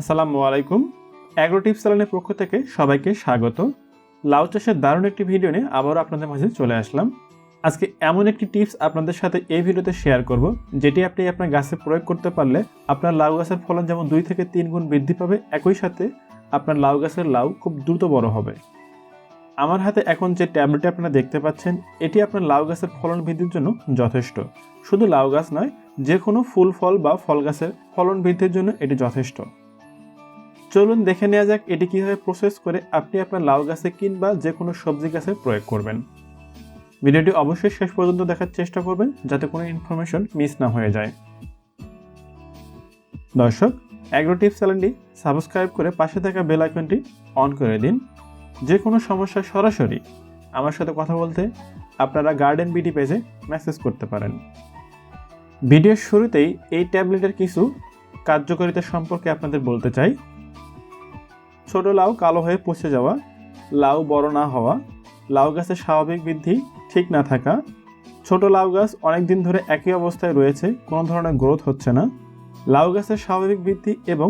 আসসালামু আলাইকুম। Agro tips চ্যানেলের পক্ষ থেকে সবাইকে স্বাগত। লাউ চাষের দারুণ একটি ভিডিও নিয়ে আবারও আপনাদের মাঝে চলে আসলাম। আজকে এমন একটি টিপস আপনাদের সাথে এই ভিডিওতে শেয়ার করব, যেটি আপনি আপনার গাছে প্রয়োগ করতে পারলে আপনার লাউ গাছের ফলন যেমন দুই থেকে তিন গুণ বৃদ্ধি পাবে, একই সাথে আপনার লাউ গাছের লাউ খুব দ্রুত বড় হবে। আমার হাতে এখন যে ট্যাবলেটটি আপনারা দেখতে পাচ্ছেন, এটি আপনার লাউ গাছের ফলন বৃদ্ধির জন্য যথেষ্ট। শুধু লাউ গাছ নয় যে কোনো ফুল ফল বা ফল গাছের ফলন বৃদ্ধির জন্য এটি যথেষ্ট। চলুন দেখে নেওয়া যাক এটি কীভাবে প্রসেস করে আপনি আপনার লাউ গাছে কিংবা যে কোনো সবজি গাছে প্রয়োগ করবেন। ভিডিওটি অবশ্যই শেষ পর্যন্ত দেখার চেষ্টা করবেন যাতে কোনো ইনফরমেশন মিস না হয়ে যায়। দর্শক অ্যাগ্রো টিপস চ্যানেলটি সাবস্ক্রাইব করে পাশে থাকা বেল আইকনটি অন করে দিন। যে কোনো সমস্যা সরাসরি আমার সাথে কথা বলতে আপনারা গার্ডেন বিডি পেজে মেসেজ করতে পারেন। ভিডিওর শুরুতেই এই ট্যাবলেটের কিছু কার্যকারিতা সম্পর্কে আপনাদের বলতে চাই। ছোট লাউ কালো হয়ে পচে যাওয়া, লাউ বড় না হওয়া, লাউ গাছের স্বাভাবিক বৃদ্ধি ঠিক না থাকা, ছোট লাউ গাছ অনেক দিন ধরে একই অবস্থায় রয়েছে, কোনো ধরনের গ্রোথ হচ্ছে না। লাউ গাছের স্বাভাবিক বৃদ্ধি এবং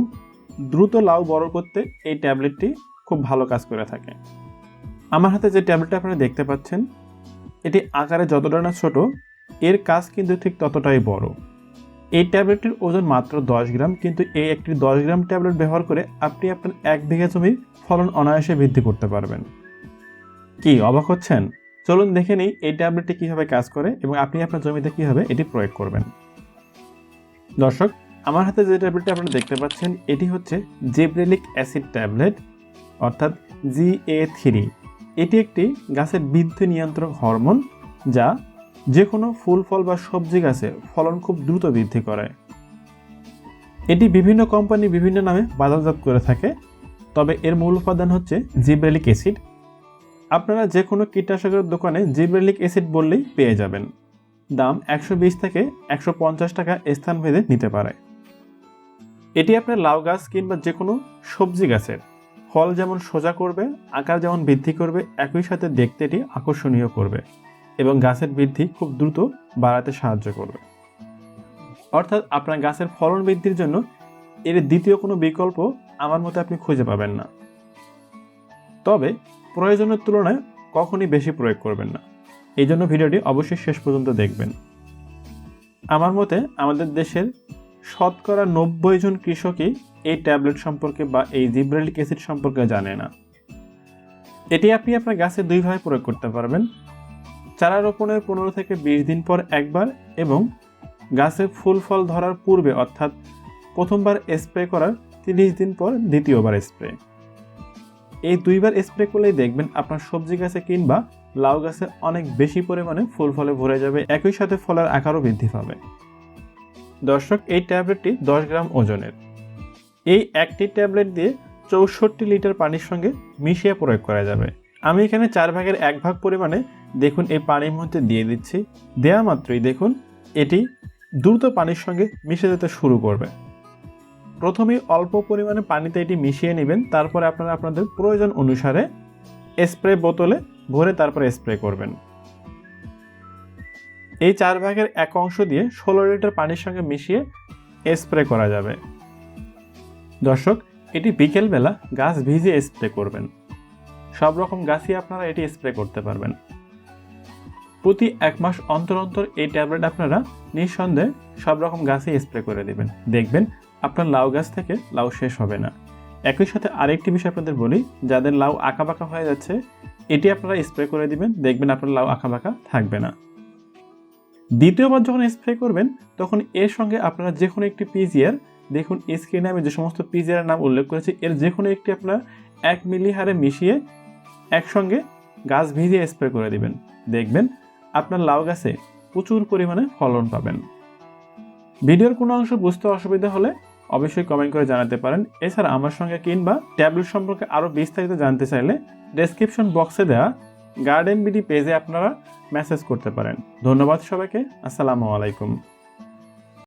দ্রুত লাউ বড় করতে এই ট্যাবলেটটি খুব ভালো কাজ করে থাকে। আমার হাতে যে ট্যাবলেটটা আপনারা দেখতে পাচ্ছেন, এটি আকারে যতটা না ছোট, এর কাজ কিন্তু ঠিক ততটাই বড়। এই ট্যাবলেটটির ওজন মাত্র দশ গ্রাম, কিন্তু এই একটি দশ গ্রাম ট্যাবলেট ব্যবহার করে আপনি আপনার এক বিঘা জমির ফলন অনায়াসে বৃদ্ধি করতে পারবেন। কি, অবাক হচ্ছেন? চলুন দেখে নিই এই ট্যাবলেটটি কীভাবে কাজ করে এবং আপনি আপনার জমিতে কীভাবে এটি প্রয়োগ করবেন। দর্শক, আমার হাতে যে ট্যাবলেটটি আপনারা দেখতে পাচ্ছেন, এটি হচ্ছে জেব্রেলিক অ্যাসিড ট্যাবলেট, অর্থাৎ জি এ থ্রি। এটি একটি গাছের বৃদ্ধি নিয়ন্ত্রক হরমোন যা যে কোনো ফুল, ফল বা সবজি গাছে ফলন খুব দ্রুত বৃদ্ধি করে এটি বিভিন্ন কোম্পানি বিভিন্ন নামে বাজারজাত করে থাকে, তবে এর মূল উপাদান হচ্ছে জিব্রেলিক অ্যাসিড। আপনারা যে কোনো কীটনাশকের দোকানে জিব্রেলিক অ্যাসিড বললেই পেয়ে যাবেন। দাম একশো বিশ থেকে একশো পঞ্চাশ টাকা স্থান ভেদে নিতে পারে। এটি আপনার লাউ গাছ কিংবা যে কোনো সবজি গাছের। ফল যেমন সোজা করবে, আকার যেমন বৃদ্ধি করবে, একই সাথে দেখতে এটি আকর্ষণীয় করবে। এবং গাছের বৃদ্ধি খুব দ্রুত বাড়াতে সাহায্য করবে। অর্থাৎ আপনার গাছের ফলন বৃদ্ধির জন্য এর দ্বিতীয় কোনো বিকল্প আমার মতে আপনি খুঁজে পাবেন না। তবে প্রয়োজনের তুলনায় কখনই বেশি প্রয়োগ করবেন না। এই জন্য ভিডিওটি অবশ্যই শেষ পর্যন্ত দেখবেন। আমার মতে আমাদের দেশের শতকরা নব্বই জন কৃষকই এই ট্যাবলেট সম্পর্কে বা এই জিব্রালিক অ্যাসিড সম্পর্কে জানে না। এটি আপনি আপনার গাছে দুইভাবে প্রয়োগ করতে পারবেন। চারা রোপণের পনেরো থেকে বিশ দিন পর একবার এবং গাছে ফুল ফল ধরার পূর্বে অর্থাৎ প্রথমবার স্প্রে করার তিরিশ দিন পর দ্বিতীয়বার স্প্রে। এই দুইবার স্প্রে করলেই দেখবেন আপনার সবজি গাছে কিংবা লাউ গাছে অনেক বেশি পরিমাণে ফুল ফলে ভরে যাবে, একই সাথে ফলের আকারও বৃদ্ধি পাবে। দর্শক, এই ট্যাবলেটটি দশ গ্রাম ওজনের। এই একটি ট্যাবলেট দিয়ে চৌষট্টি লিটার পানির সঙ্গে মিশিয়ে প্রয়োগ করা যাবে। আমি এখানে চার ভাগের এক ভাগ পরিমাণে দেখুন, এই পানির মধ্যে দিয়ে দিচ্ছি। দেওয়া মাত্রই দেখুন, এটি দ্রুত পানির সঙ্গে মিশে যেতে শুরু করবে। প্রথমেই অল্প পরিমাণে পানিতে এটি মিশিয়ে নেবেন, তারপরে আপনারা আপনাদের প্রয়োজন অনুসারে স্প্রে বোতলে ভরে তারপরে স্প্রে করবেন। এই চার ভাগের এক অংশ দিয়ে ষোলো লিটার পানির সঙ্গে মিশিয়ে স্প্রে করা যাবে। দর্শক, এটি বিকেলবেলা গাছ ভিজিয়ে স্প্রে করবেন। সব রকম গাছই আপনারা এটি স্প্রে করতে পারবেন। প্রতি এক মাস অন্তর অন্তর এই ট্যাবলেট আপনারা নিঃসন্দেহে সব রকম গাছেই স্প্রে করে দেবেন। দেখবেন আপনার লাউ গাছ থেকে লাউ শেষ হবে না। একই সাথে আরেকটি বিষয় আপনাদের বলি, যাদের লাউ আঁকাবাঁকা হয়ে যাচ্ছে, এটি আপনারা স্প্রে করে দিবেন, দেখবেন আপনার লাউ আঁকাবাঁকা থাকবে না। দ্বিতীয়বার যখন স্প্রে করবেন, তখন এর সঙ্গে আপনারা যে কোনো একটি পিজিআর, দেখুন স্ক্রিনে আমি যে সমস্ত পিজিআর নাম উল্লেখ করেছি, এর যে কোনো একটি আপনার এক মিলি হারে মিশিয়ে একসঙ্গে গাছ ভিজিয়ে স্প্রে করে দিবেন। দেখবেন আপনার লাউ গাছে প্রচুর পরিমাণে ফলন পাবেন। ভিডিওর কোনো অংশ বুঝতে অসুবিধা হলে অবশ্যই কমেন্ট করে জানাতে পারেন। এছাড়া আমার সঙ্গে কিংবা ট্যাবলেট সম্পর্কে আরও বিস্তারিত জানতে চাইলে ডেসক্রিপশন বক্সে দেওয়া গার্ডেন বিডি পেজে আপনারা মেসেজ করতে পারেন। ধন্যবাদ সবাইকে। আসসালামু আলাইকুম।